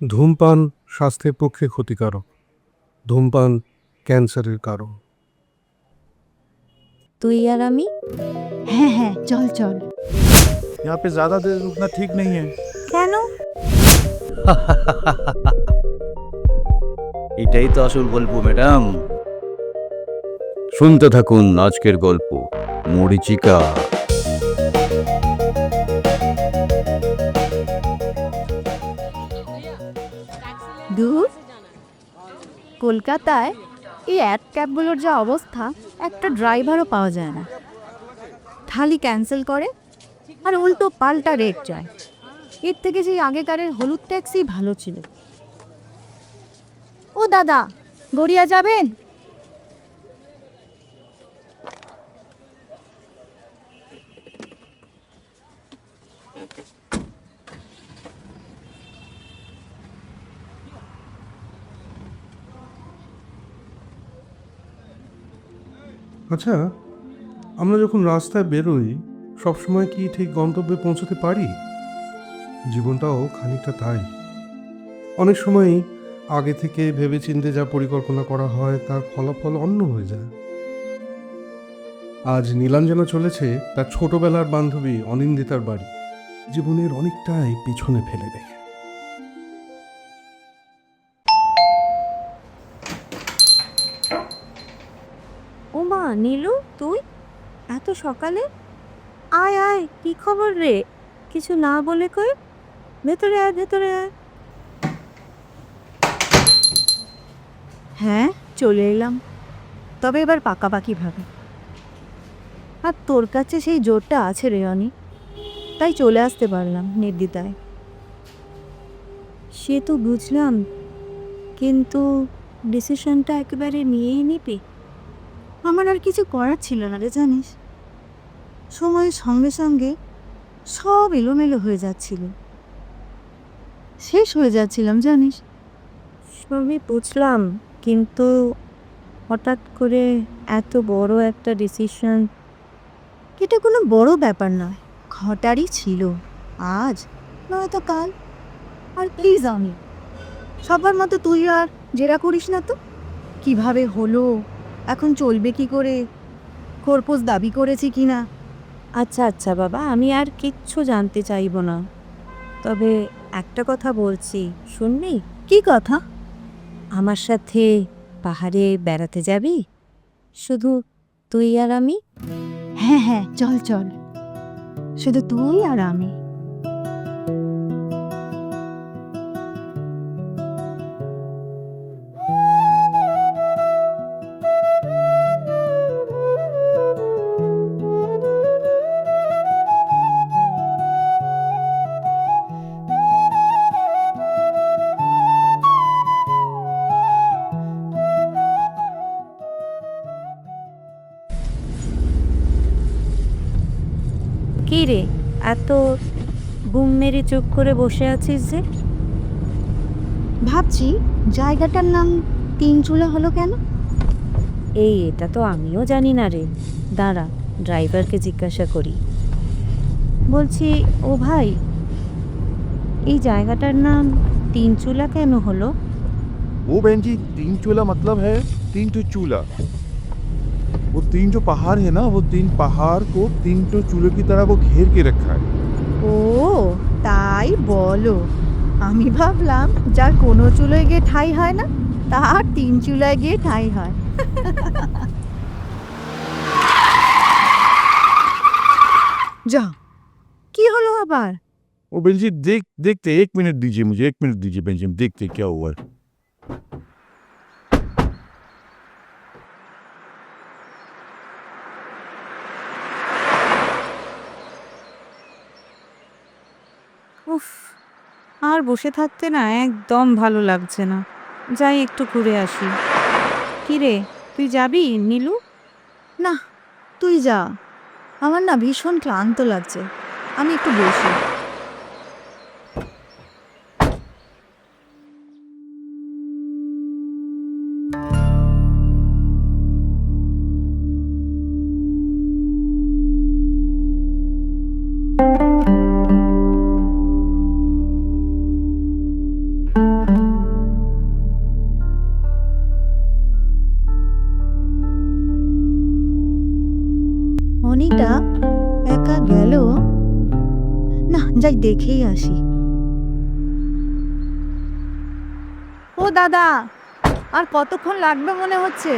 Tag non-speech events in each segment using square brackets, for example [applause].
ধূমপান স্বাস্থ্যের পক্ষে ক্ষতিকারক ধূমপান ক্যান্সারের কারণ তুই আর আমি হ্যাঁ হ্যাঁ চল চল यहाँ पे ज्यादा देर रुकना ठीक नहीं है কেন এটাই তো আসল গল্প ম্যাডাম শুনতে থাকুন আজকের গল্প মরিচিকা কলকাতায় এই অ্যাড ক্যাবগুলোর যা অবস্থা, একটা ড্রাইভারও পাওয়া যায় না। থালি ক্যান্সেল করে আর উল্টো পাল্টা রেট যায়। এর থেকে সেই আগেকারের হলুদ ট্যাক্সি ভালো ছিল। ও দাদা, গড়িয়া যাবেন? আচ্ছা আমরা যখন রাস্তায় বেরোই, সবসময় কি ঠিক গন্তব্যে পৌঁছতে পারি? জীবনটাও খানিকটা তাই। অনেক সময়ই আগে থেকে ভেবে ভেবেচিন্তে যা পরিকল্পনা করা হয়, তার ফলাফল অন্য হয়ে যায়। আজ নীলাঞ্জনা চলেছে, তার ছোটবেলার বান্ধবী অনিন্দিতার বাড়ি। জীবনের অনেকটাই পিছনে ফেলে রেখে নীলু, তুই? এত সকালে? আয় আয়, কি খবর রে? কিছু না বলে কই? ভেতরে আয় ভেতরে আয়। হ্যাঁ চলে এলাম। তবে এবার পাকাপাকি ভাবে। আর তোর কাছে সেই জোরটা আছে রে, অনি। তাই চলে আসতে পারলাম নির্দ্বিধায়। সে তো বুঝলাম, কিন্তু ডিসিশনটা একেবারে নিয়েই নিবি? আমার আর কিছু করার ছিল না রে জানিস। সময়ের সঙ্গে সঙ্গে সব এলোমেলো হয়ে যাচ্ছিল। শেষ হয়ে যাচ্ছিলাম জানিস। সবই বুঝলাম কিন্তু হঠাৎ করে এত বড় একটা ডিসিশন এটা কোনো বড় ব্যাপার নয় ঘটারই ছিল আজ নয়তো কাল। আর প্লিজ আমি সবার মতো তুই আর জেরা করিস না তো। কীভাবে হলো এখন চলবে কি করে? খোরপোশ দাবি করেছি কি না? আচ্ছা আচ্ছা বাবা আমি আর কিচ্ছু জানতে চাইব না। তবে একটা কথা বলছি শুনবি? কি কথা? আমার সাথে পাহাড়ে বেড়াতে যাবি? শুধু তুই আর আমি? হ্যাঁ হ্যাঁ চল চল। শুধু তুই আর আমি। কি রে এত ঘুম মেরে চুপ করে বসে আছিস যে ভাবছি জায়গাটার নাম তিন চুলা হলো কেন এই এটা তো আমিও জানি না রে দাঁড়া ড্রাইভারকে জিজ্ঞাসা করি বলছি ও ভাই এই জায়গাটার নাম তিন চুলা কেন হলো वो बहन जी तीन चूल्हा मतलब है तीन तो चूल्हा वो तीन जो पहाड़ है ना वो तीन पहाड़ को तीन तो चूल्हे की तरह वो घेर के रखा है ও তাই বলো আমি ভাবলাম যার কোনো চুলোয় গিয়ে ঠাই হয় না তার তিন চুলায় গিয়ে ঠাই হয় যা কি হলো আবার वो बहन जी देख देखते एक मिनट दीजिए मुझे एक मिनट दीजिए बहन जी हम देखते क्या हुआ है উফ, আর বসে থাকতে না একদম ভালো লাগছে না। যাই একটু ঘুরে আসি। কিরে তুই যাবি, নীলু? না, তুই যা। আমার না ভীষণ ক্লান্ত লাগছে। আমি একটু বসি। দেখেই আসি ও দাদা আর কতক্ষণ লাগবে মনে হচ্ছে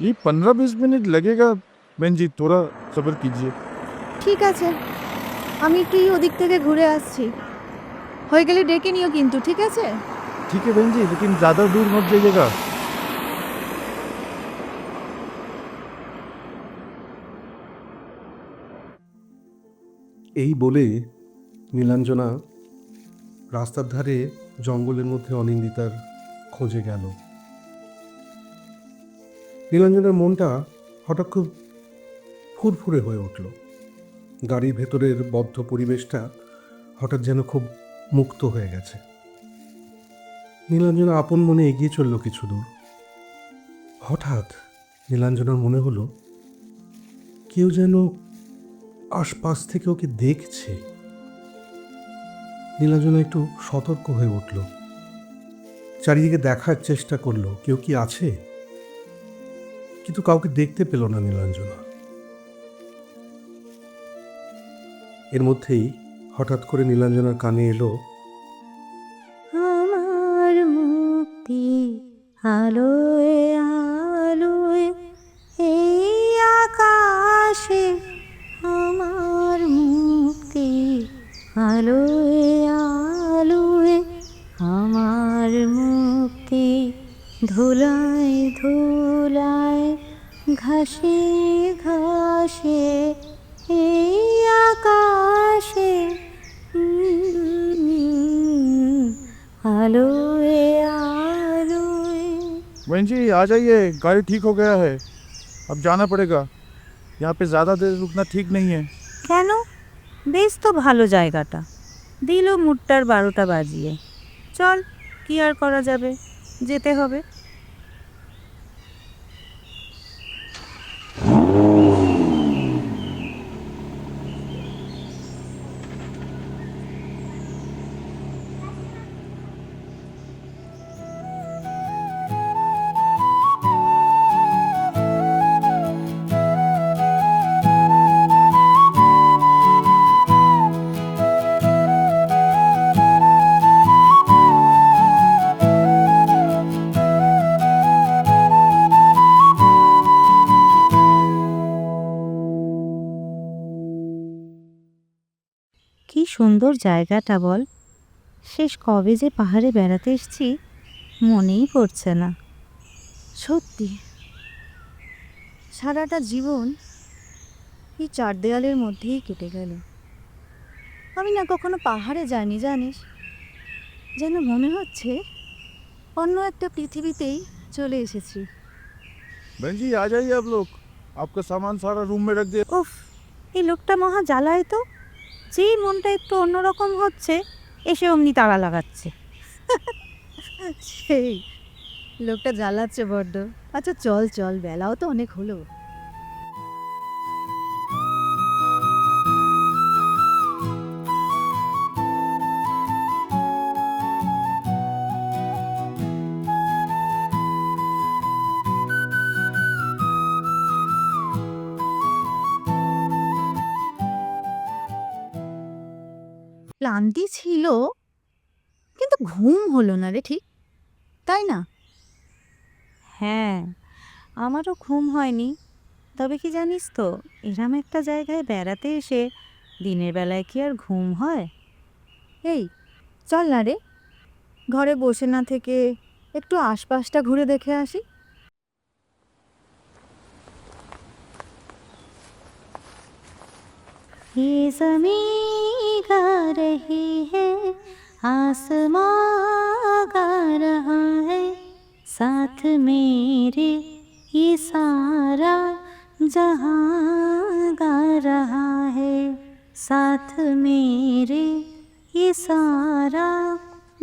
ये पंद्रह बीस मिनट लगेगा बहन जी थोड़ा सब्र कीजिए ঠিক আছে আমি একটু এই ওদিক থেকে ঘুরে আসছি হয়ে গেলে ডেকে নিও কিন্তু ঠিক আছে ठीक है बहन जी लेकिन ज़्यादा दूर मत जाइएगा এই বলে নীলাঞ্জনা রাস্তার ধারে জঙ্গলের মধ্যে অনিন্দিতার খোঁজে গেল। নীলাঞ্জনার মনটা হঠাৎ খুব ফুরফুরে হয়ে উঠল। গাড়ির ভেতরের বদ্ধ পরিবেশটা হঠাৎ যেন খুব মুক্ত হয়ে গেছে। নীলাঞ্জনা আপন মনে এগিয়ে চলল কিছু দূর। হঠাৎ নীলাঞ্জনার মনে হলো, কেউ যেন আশপাশ থেকে ওকে দেখছে। নীলাঞ্জনা একটু সতর্ক হয়ে উঠল। চারিদিকে দেখার চেষ্টা করল, কেউ কি আছে? কিন্তু কাউকে দেখতে পেল না নীলাঞ্জনা। এর মধ্যেই হঠাৎ করে নীলাঞ্জনার কানে এলো, আমার মুক্তি আলোয় আলোয়, এই আকাশে ধুলায় ধুলায় ঘাসে ঘাসে এই আকাশে উম, আলোয় আলোয় बहन जी आ जाइए गाड़ी ठीक हो गया है अब जाना पड़ेगा यहाँ पे ज़्यादा देर रुकना ठीक नहीं है কেন বেশ তো ভালো জায়গাটা দিল মুটটার বারোটা বাজিয়ে চল কি আর করা যাবে যেতে হবে। সুন্দর জায়গাটা বল শেষ কবে যে পাহাড়ে বেড়াতে এসেছি মনেই পড়ছে না সত্যি সারাটা জীবন এই চার দেয়ালের মধ্যেই কেটে গেল আমি না কখনো পাহাড়ে যাইনি জানিস যেন মনে হচ্ছে অন্য একটা পৃথিবীতেই চলে এসেছি बहन जी आ जाइए आप लोग आपका सामान सारा रूम में रख दिया উফ এই লোকটা মহা জ্বালায় তো যেই মনটা একটু অন্যরকম হচ্ছে, এসে অমনি তাড়া লাগাচ্ছে। সেই, লোকটা জ্বালাচ্ছে বড্ড। আচ্ছা চল চল, বেলাও তো অনেক হলো। ক্লান্তি ছিল কিন্তু ঘুম হলো না রে ঠিক তাই না? হ্যাঁ আমারও ঘুম হয়নি। তবে কি জানিস তো এরম একটা জায়গায় বেড়াতে এসে দিনের বেলায় কি আর ঘুম হয়? এই চল না রে ঘরে বসে না থেকে একটু আশপাশটা ঘুরে দেখে আসি। ये ज़मीन गा रही है, आसमां गा रहा है, साथ मेरे ये सारा जहाँ गा रहा है, साथ मेरे ये सारा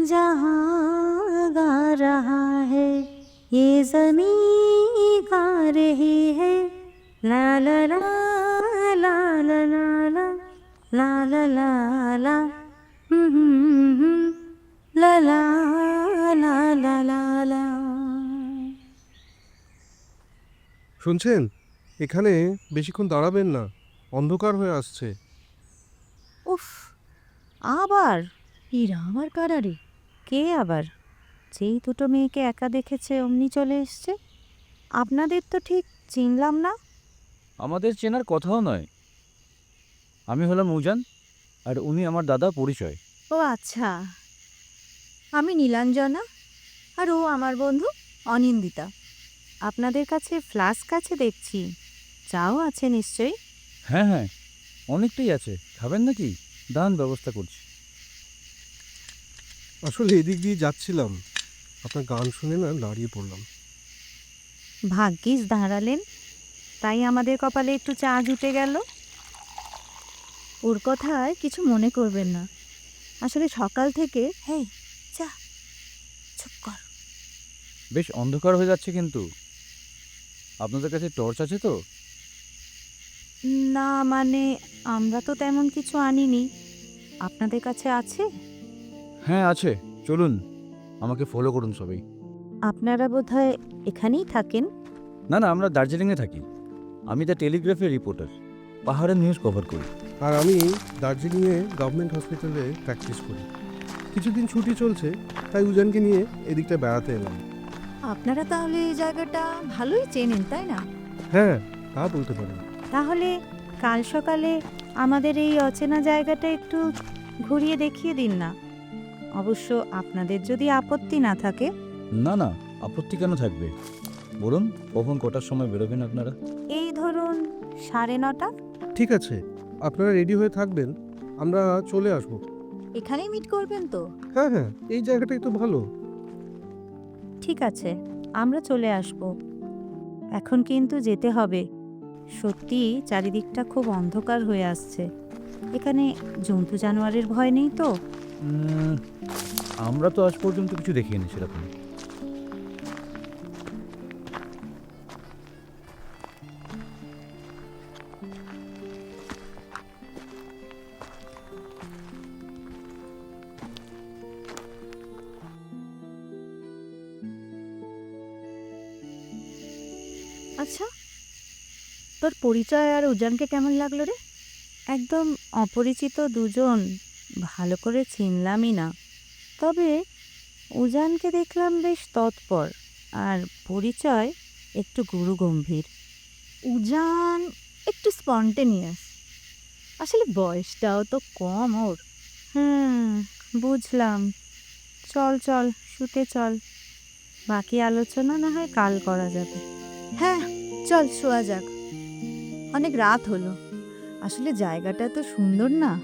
जहाँ गा रहा है, ये ज़मीन गा रही है, ला ला ला ला ला ला। লা লা লা লা লা লা লা লা লা লা। শুনছেন? এখানে বেশিক্ষণ দাঁড়াবেন না অন্ধকার হয়ে আসছে। উফ আবার? এরা আমার কারারে কে আবার? যেই দুটো মেয়েকে একা দেখেছে অমনি চলে এসছে? আপনাদের তো ঠিক চিনলাম না। আমাদের চেনার কথাও নয়। আমি হলাম উজান আর উনি আমার দাদা পরিচয়। ও আচ্ছা। আমি নীলাঞ্জনা আর ও আমার বন্ধু অনিন্দিতা। আপনাদের কাছে ফ্লাস্ক আছে দেখছি। চাও আছে নিশ্চয়ই? হ্যাঁ হ্যাঁ অনেকটাই আছে। খাবেন নাকি? দান ব্যবস্থা করছি। আসলে এদিক দিয়ে যাচ্ছিলাম। আপনার গান শুনে না দাঁড়িয়ে পড়লাম। ভাগ্যিস দাঁড়ালেন। তাই আমাদের কপালে একটু চা জুটে গেল। ওর কথায় কিছু মনে করবেন না। আসলে সকাল থেকে হেই যা চুপ কর। বেশ অন্ধকার হয়ে যাচ্ছে কিন্তু। আপনাদের কাছে টর্চ আছে তো? না মানে আমরা তো তেমন কিছু আনিনি। আপনাদের কাছে আছে? হ্যাঁ আছে। চলুন আমাকে ফলো করুন সবাই। আপনারা বোধহয় এখানেই থাকেন? না না আমরা দার্জিলিংয়ে থাকি। আমি দ্য টেলিগ্রাফের রিপোর্টার পাহাড়ের নিউজ কভার করি। আর আমি দার্জিলিংয়ে গভর্নমেন্ট হসপিটালে প্র্যাকটিস করি। কিছুদিন ছুটি চলছে তাই উজানকে নিয়ে এদিকটা বেড়াতে এলাম। আপনারা তাহলে এই জায়গাটা ভালোই চেনেন তাই না? হ্যাঁ তা বলতে পারেন। তাহলে কাল সকালে আমাদের এই অচেনা জায়গাটা একটু ঘুরিয়ে দেখিয়ে দিন না। অবশ্য আপনাদের যদি আপত্তি না থাকে। না না আপত্তি কেন থাকবে? বলুন কখন কটার সময় বেরোবেন আপনারা? এই ধরুন সাড়ে নটা। ঠিক আছে আপনারা রেডি হয়ে থাকবেন আমরা চলে আসব। এখানেই মিট করবেন তো? হ্যাঁ হ্যাঁ এই জায়গাটাই তো ভালো। ঠিক আছে আমরা চলে আসব। এখন কিন্তু যেতে হবে। সত্যি চারিদিকটা খুব অন্ধকার হয়ে আসছে। এখানে জন্তু জানোয়ারের ভয় নেই তো? আমরা তো আজ পর্যন্ত কিছু দেখিনি সেরকম। পরিচয় আর উজানকে কেমন লাগল রে? একদম অপরিচিত দুজন ভালো করে চিনলামই না। তবে উজানকে দেখলাম বেশ তৎপর আর পরিচয় একটু গুরুগম্ভীর। উজান একটু স্পন্টেনিয়াস। আসলে বয়সটাও তো কম ওর। হুম বুঝলাম। চল চল শুতে চল। বাকি আলোচনা না হয় কাল করা যাবে। হ্যাঁ চল শোয়া যাক। অনেক রাত হলো। আসলে জায়গাটা তো সুন্দর না।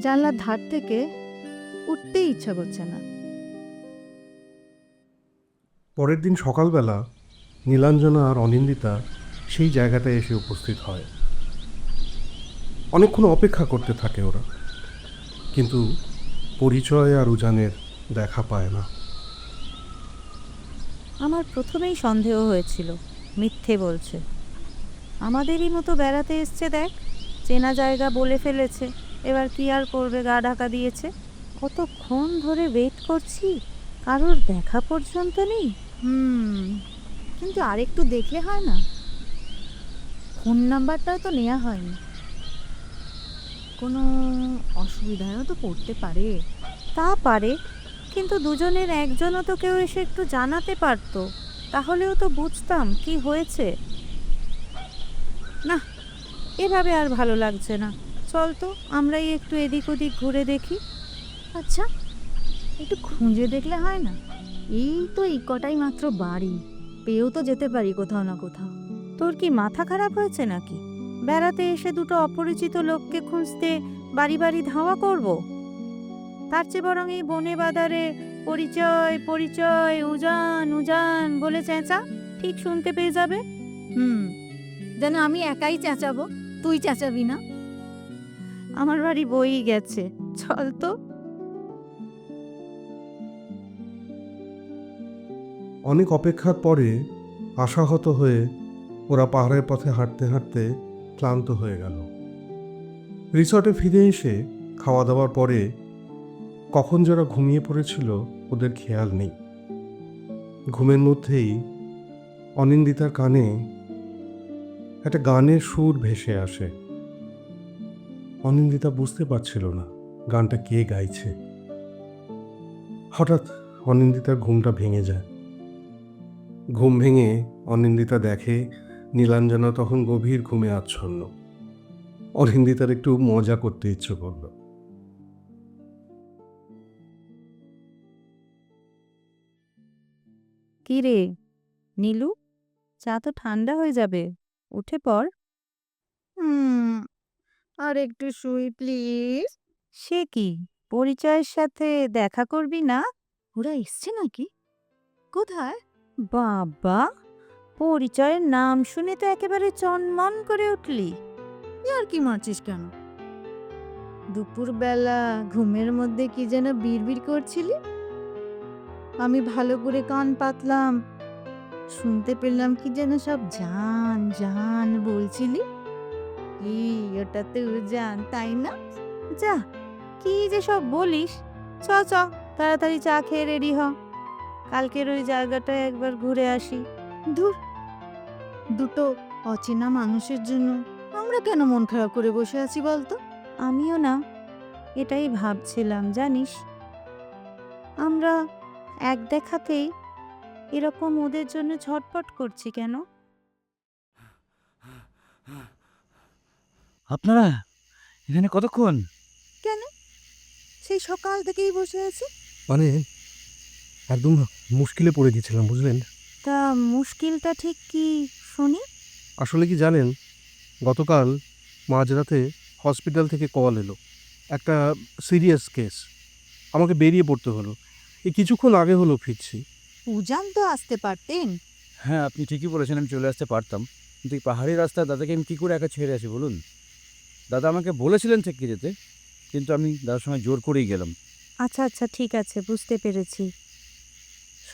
জানলার ধার থেকে উঠতেই ইচ্ছা করছে না। পরের দিন সকালবেলা নীলাঞ্জনা আর অনিন্দিতা সেই জায়গাটায় এসে উপস্থিত হয়। অনেকক্ষণ অপেক্ষা করতে থাকে ওরা। কিন্তু পরিচয় আর উজানের দেখা পায় না। আমার প্রথমেই সন্দেহ হয়েছিল মিথ্যে বলছে। আমাদেরই মতো বেড়াতে এসছে দেখ। চেনা জায়গা বলে ফেলেছে। এবার কি আর করবে? গা ঢাকা দিয়েছে। কতক্ষণ ধরে ওয়েট করছি? কারোর দেখা পর্যন্ত নেই। হুম, কিন্তু আরেকটু দেখলে হয় না। ফোন নাম্বারটাও তো নেওয়া হয়নি। কোনো অসুবিধায়ও তো পড়তে পারে। তা পারে, কিন্তু দুজনের একজনও তো কেউ এসে একটু জানাতে পারতো। তাহলেও তো বুঝতাম কি হয়েছে। না এভাবে আর ভালো লাগছে না। চল তো আমরাই একটু এদিক ওদিক ঘুরে দেখি। আচ্ছা একটু খুঁজে দেখলে হয় না? এই তো এই কটাই মাত্র বাড়ি পেয়েও তো যেতে পারি কোথাও না কোথাও। তোর কি মাথা খারাপ হয়েছে নাকি? বেড়াতে এসে দুটো অপরিচিত লোককে খুঁজতে বাড়ি বাড়ি ধাওয়া করব? তার চেয়ে বরং এই বনে বাদারে পরিচয় পরিচয় উজান উজান বলে চেঁচা ঠিক শুনতে পেয়ে যাবে। হুম যেন আমি একাই চেঁচাবো তুই চেঁচাবি না। আমার বাড়ি বই গেছে চল তো। অনেক অপেক্ষার পরে আশাহত হয়ে ওরা পাহাড়ের পথে হাঁটতে হাঁটতে ক্লান্ত হয়ে গেল। রিসর্টে ফিরে এসে খাওয়া দাওয়ার পরে কখন যারা ঘুমিয়ে পড়েছিল ওদের খেয়াল নেই। ঘুমের মধ্যেই অনিন্দিতার কানে একটা গানের সুর ভেসে আসে। অনিন্দিতা বুঝতে পারছিল না গানটা কে গাইছে। হঠাৎ অনিন্দিতার ঘুমটা ভেঙে যায়। ঘুম ভেঙে অনিন্দিতা দেখে নীলাঞ্জনা তখন গভীর ঘুমে আচ্ছন্ন। অনিন্দিতার একটু মজা করতে ইচ্ছে করল। কি রে নীলু, চা তো ঠান্ডা হয়ে যাবে। উঠে পড়। হুম আর একটু শুই প্লিজ। সে কি? পরিচয়ের সাথে দেখা করবি না? ওরা এসছে নাকি? কোথায়? বাবা পরিচয়ের নাম শুনে তো একেবারে চনমন করে উঠলি। আর কি মারছিস কেন? দুপুরবেলা ঘুমের মধ্যে কি যেন বিড়বিড় করছিলি? আমি ভালো করে কান পাতলাম শুনতে পেলাম কি যেন সব জান জান বলছিলি? কি ওটা তো জান, তাই না? যা, কি যে সব বলিস। চ চ, তাড়াতাড়ি চা খেয়ে রেডি হ। কালকের ওই জায়গাটায় একবার ঘুরে আসি। ধুর। দুটো অচেনা মানুষের জন্য আমরা কেন মন খারাপ করে বসে আছি বলতো? আমিও না। এটাই ভাবছিলাম, জানিস? আমরা এক দেখাতেই এরকম ওদের জন্য ছটপট করছি কেন? আপনারা এখানে কতক্ষণ? কেন? সেই সকাল থেকেই বসে আছি। মানে একদম মুশকিলে পড়ে গেছিলাম বুঝলেন? তা মুশকিলটা ঠিক কি শুনি? আসলে কি জানেন গতকাল মাঝরাতে হসপিটাল থেকে কল এলো একটা সিরিয়াস কেস। আমাকে বেরিয়ে পড়তে হলো। এই কিছুক্ষণ আগে হলো ফিরছি। উজান তো আসতে পারতেন। হ্যাঁ আপনি ঠিকই বলেছেন আমি চলে আসতে পারতাম। কিন্তু এই পাহাড়ি রাস্তায় দাদাকে আমি কী করে একা ছেড়ে আসি বলুন? দাদা আমাকে বলেছিলেন থেকে যেতে কিন্তু আমি দাদার সঙ্গে জোর করেই গেলাম। আচ্ছা আচ্ছা ঠিক আছে বুঝতে পেরেছি।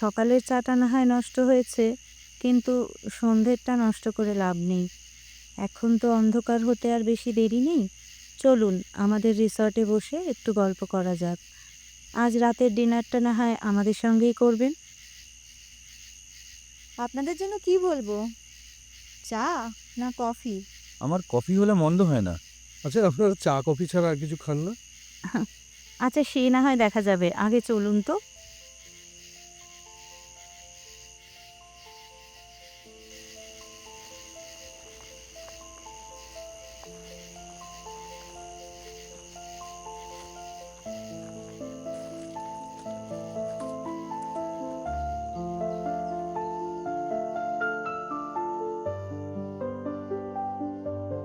সকালের চাটা না হয় নষ্ট হয়েছে কিন্তু সন্ধ্যেরটা নষ্ট করে লাভ নেই। এখন তো অন্ধকার হতে আর বেশি দেরি নেই। চলুন আমাদের রিসর্টে বসে একটু গল্প করা যাক। আজ রাতের ডিনারটা না হয় আমাদের সঙ্গেই করবেন। আপনাদের জন্য কি বলব? চা না কফি? আমার কফি হলে মন্দ হয় না। আচ্ছা আপনারা চা কফি ছাড়া আর কিছু খান না? আচ্ছা সে না হয় দেখা যাবে। আগে চলুন তো।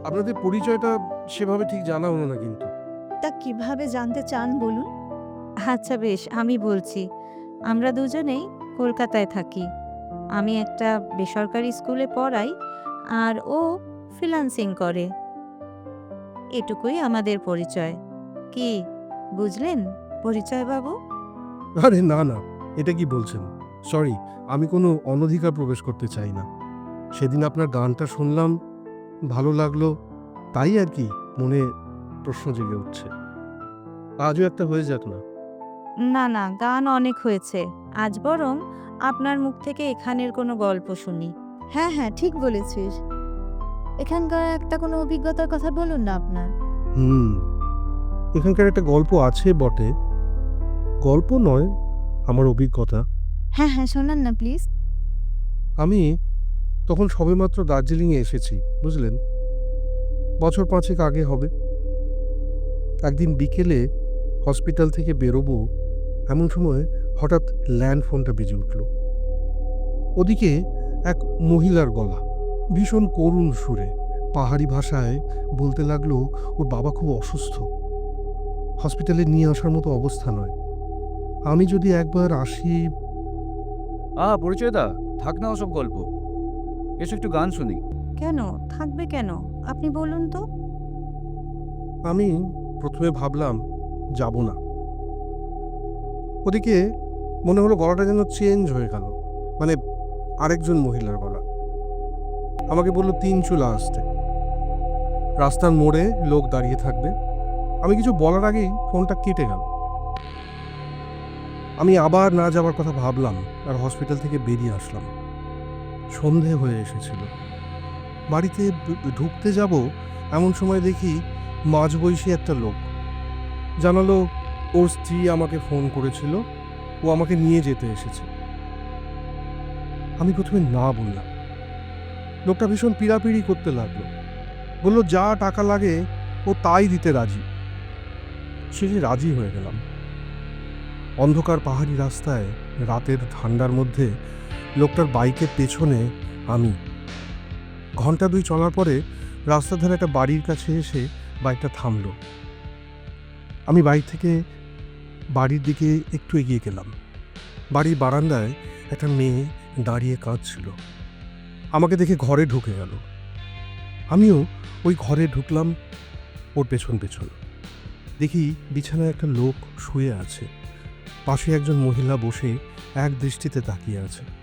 আপনাদের পরিচয়টা সেভাবে ঠিক জানা হলো না কিন্তু। তা কীভাবে জানতে চান বলুন? আচ্ছা বেশ আমি বলছি। আমরা দুজনেই কলকাতায় থাকি। আমি একটা বেসরকারি স্কুলে পড়াই আর ও ফ্রিল্যান্সিং করে। এটুকুই আমাদের পরিচয়। কি বুঝলেন পরিচয় বাবু আরে না না এটা কি বলছেন? সরি আমি কোনো অনধিকার প্রবেশ করতে চাই না। সেদিন আপনার গানটা শুনলাম ভালো লাগল তাই আর কি মনে প্রশ্ন জেগে উঠছে। আজও একটা হয়ে যাক না? না না গান অনেক হয়েছে। আজ বরং আপনার মুখ থেকে এখানের কোনো গল্প শুনি। হ্যাঁ হ্যাঁ ঠিক বলেছিস। এখানকার একটা কোনো অভিজ্ঞতার কথা বলুন না আপনার। হুম এখানকার একটা গল্প আছে বটে। গল্প নয় আমার অভিজ্ঞতা। হ্যাঁ হ্যাঁ শোনান না প্লিজ। আমি তখন সবেমাত্র দার্জিলিংয়ে এসেছি, বুঝলেন? বছর পাঁচেক আগে হবে। একদিন বিকেলে হসপিটাল থেকে বেরোবো, এমন সময় হঠাৎ ল্যান্ড ফোনটা বেজে উঠল। ওদিকে এক মহিলার গলা, ভীষণ করুণ সুরে, পাহাড়ি ভাষায় বলতে লাগল, ওর বাবা খুব অসুস্থ। হসপিটালে নিয়ে আসার মতো অবস্থা নয়। আমি যদি একবার আসি আ পরিচয়দা, থাক না ওসব গল্প। এসো একটু গান শুনি। কেন? থাকবে কেন? আপনি বলুন তো। আমি প্রথমে ভাবলাম যাব না। ওদিকে মনে হলো গলাটা যেন চেঞ্জ হয়ে গেল মানে আরেকজন মহিলার গলা। আমাকে বলল তিন চুলা আসতে। রাস্তার মোড়ে লোক দাঁড়িয়ে থাকবে। আমি কিছু বলার আগেই ফোনটা কেটে গেল। আমি আবার না যাওয়ার কথা ভাবলাম আর হসপিটাল থেকে বেরিয়ে আসলাম। সন্ধে হয়ে এসেছিল। বাড়িতে ঢুকতে যাব এমন সময় দেখি মাঝবয়সী একটা লোক। জানালো ওর স্ত্রী আমাকে ফোন করেছিল, ও আমাকে নিয়ে যেতে এসেছে। আমি প্রথমে না বললাম। লোকটা ভীষণ পিড়াপিড়ি করতে লাগল। বলল, যা টাকা লাগে, ও তাই দিতে রাজি। শেষে রাজি হয়ে গেলাম। অন্ধকার পাহাড়ি রাস্তায় রাতের ঠান্ডার মধ্যে লোকটার বাইকের পেছনে আমি। ঘণ্টা দুই চলার পরে রাস্তার ধারে একটা বাড়ির কাছে এসে বাইকটা থামলো। আমি বাইক থেকে বাড়ির দিকে একটু এগিয়ে গেলাম। বাড়ির বারান্দায় একটা মেয়ে দাঁড়িয়ে কাঁদছিল। আমাকে দেখে ঘরে ঢুকে গেল। আমিও ওই ঘরে ঢুকলাম ওর পেছন পেছন। দেখি বিছানায় একটা লোক শুয়ে আছে। পাশে একজন মহিলা বসে এক দৃষ্টিতে তাকিয়ে আছে।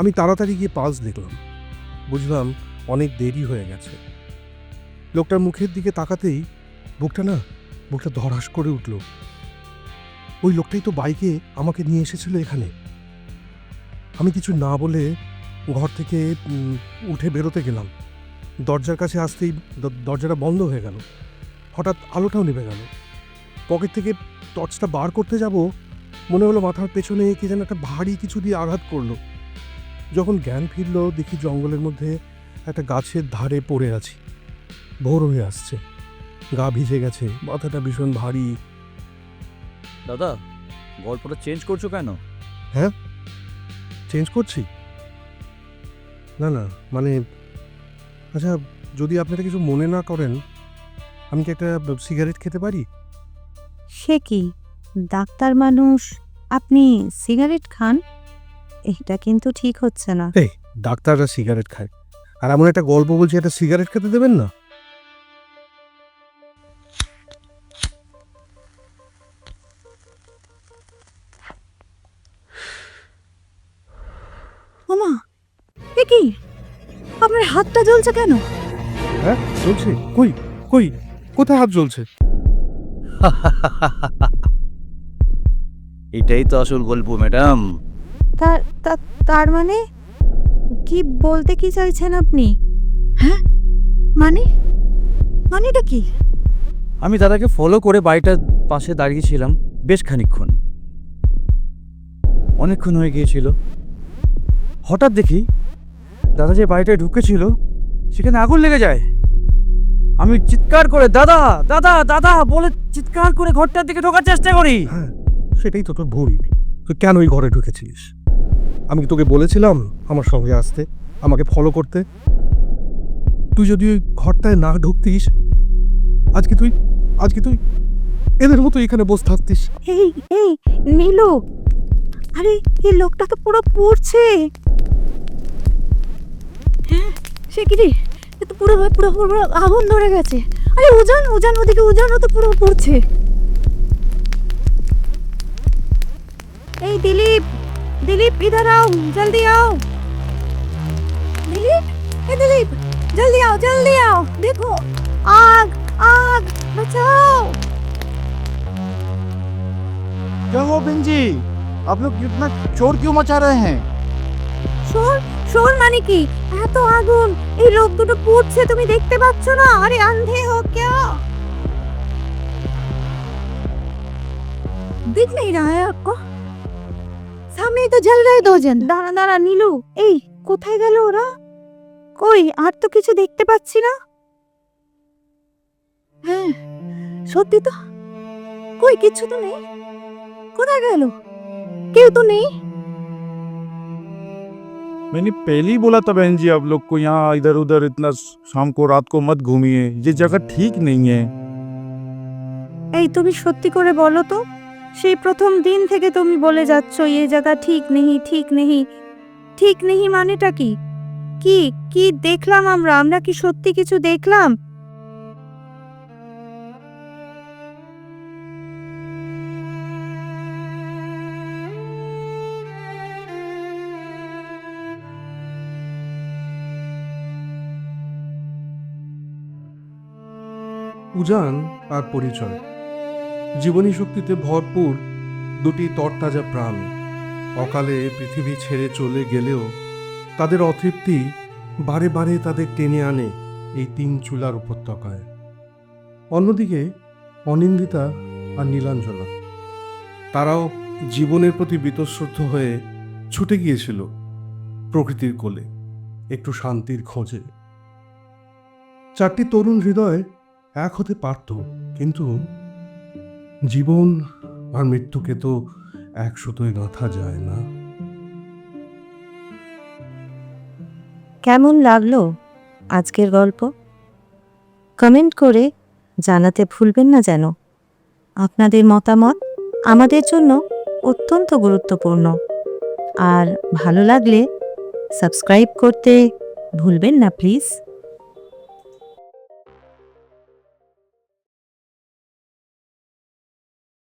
আমি তাড়াতাড়ি গিয়ে পালস দেখলাম। বুঝলাম অনেক দেরি হয়ে গেছে। লোকটার মুখের দিকে তাকাতেই বুকটা না, বুকটা ধরাস করে উঠল। ওই লোকটাই তো বাইকে আমাকে নিয়ে এসেছিল এখানে। আমি কিছু না বলে ঘর থেকে উঠে বেরোতে গেলাম। দরজার কাছে আসতেই দরজাটা বন্ধ হয়ে গেল। হঠাৎ আলোটাও নেমে গেল। পকেট থেকে টর্চটা বার করতে যাব, মনে হলো মাথার পেছনে কি যেন একটা ভারী কিছু দিয়ে আঘাত করল। যখন জ্ঞান ফিরল দেখি জঙ্গলের মধ্যে একটা গাছের ধারে পড়ে আছি। ভোর হয়ে আসছে। গা ভিজে গেছে মাথাটা ভীষণ ভারী। দাদা গল্পটা চেঞ্জ করছ কেন? হ্যাঁ? চেঞ্জ করছি? না না মানে আচ্ছা যদি আপনারা কিছু মনে না করেন আমি কি একটা সিগারেট খেতে পারি? সে কি? ডাক্তার মানুষ আপনি সিগারেট খান? এটা কিন্তু ঠিক হচ্ছে না। এই ডাক্তাররা সিগারেট খায়। আর এমন একটা গল্প বলছি একটা সিগারেট খেতে দেবেন না? ওমা এ কি? আপনার হাতটা জ্বলছে কেন? হ্যাঁ চলছে কই কই কোথায় হাত জ্বলছে? [laughs] এটাই তো আসল গল্প ম্যাডাম। তার তা- তার মানে? কি বলতে কি চাইছেন আপনি? হ্যাঁ? মানে? মানেটা কি? আমি দাদাকে ফলো করে বাড়িটার পাশে দাঁড়িয়েছিলাম বেশ খানিকক্ষণ। অনেকক্ষণ হয়ে গিয়েছিল। হঠাৎ দেখি দাদা যে বাড়িটায় ঢুকেছিল সেখানে আগুন লেগে যায়। আমি চিৎকার করে দাদা দাদা দাদা! বলে চিৎকার করে ঘরটার দিকে ঢোকার চেষ্টা করি। হ্যাঁ সেটাই তো তোর ভুল। তুই কেন ওই ঘরে ঢুকেছিস? আমি তোকে বলেছিলাম আমার সঙ্গে আসতে, আমাকে ফলো করতে। তুই যদি ওই ঘরটায় না ঢুকতিস, আজকে তুই আজকে তুই এদের মতো এখানে বসে থাকতিস। এই এই, নীলু, আরে এই লোকটা তো পুরো পড়ছে। হ্যাঁ সে কি রে? এ তো পুরো পুরো পুরো আগুন ধরে গেছে। আরে উজান উজান ওদিকে, উজানও তো পুরো পড়ছে। এই দিলীপ দিলীপ ইধার আও জলদি আও দিলীপ এ দিলীপ জলদি आओ জলদি आओ দেখো आग आग बचाओ क्या हुआ बहन जी आप लोग इतना शोर क्यों मचा रहे हैं শোন শোন মানে কি এত আগুন এই লোক দুটো পুড়ছে তুমি দেখতে পাচ্ছ না আরে আন্ধে হো क्या दिख नहीं रहा है आपको सामने तो जल रहे दो जन দাঁড়া দাঁড়া নীলু এই কোথায় গেল ওরা কই আর তো কিছু দেখতে পাচ্ছি না হ্যাঁ সত্যি তো কই কিচ্ছু তো নেই কোথায় গেল কেউ তো নেই मैंने पहले ही बोला था बहन जी आप लोग को यहाँ इधर उधर इतना शाम को रात को मत घूमिए ये जगह ठीक नहीं है এই তুমি সত্যি করে বলো তো সেই প্রথম দিন থেকে তুমি বলে যাচ্ছ এই জায়গা ঠিক নেহি ঠিক নেহি ঠিক নেহি মানেটা কি? কি কি দেখলাম আমরা? আমরা কি সত্যি কিছু দেখলাম? উজান আর পরিচয়। জীবনী শক্তিতে ভরপুর দুটি তরতাজা প্রাণ। অকালে পৃথিবী ছেড়ে চলে গেলেও তাদের অতৃপ্তি বারে বারে তাদের টেনে আনে এই তিন চুলার উপত্যকায়। অন্যদিকে অনিন্দিতা আর নীলাঞ্জনা, তারাও জীবনের প্রতি বীতশ্রদ্ধ হয়ে ছুটে গিয়েছিল প্রকৃতির কোলে, একটু শান্তির খোঁজে। চারটি তরুণ হৃদয় এক হতে পারত, কিন্তু জীবন আর মৃত্যুকে তো এক সুতোয় গাঁথা যায় না। কেমন লাগল আজকের গল্প? কমেন্ট করে জানাতে ভুলবেন না যেন। আপনাদের মতামত আমাদের জন্য অত্যন্ত গুরুত্বপূর্ণ। আর ভালো লাগলে সাবস্ক্রাইব করতে ভুলবেন না, প্লিজ।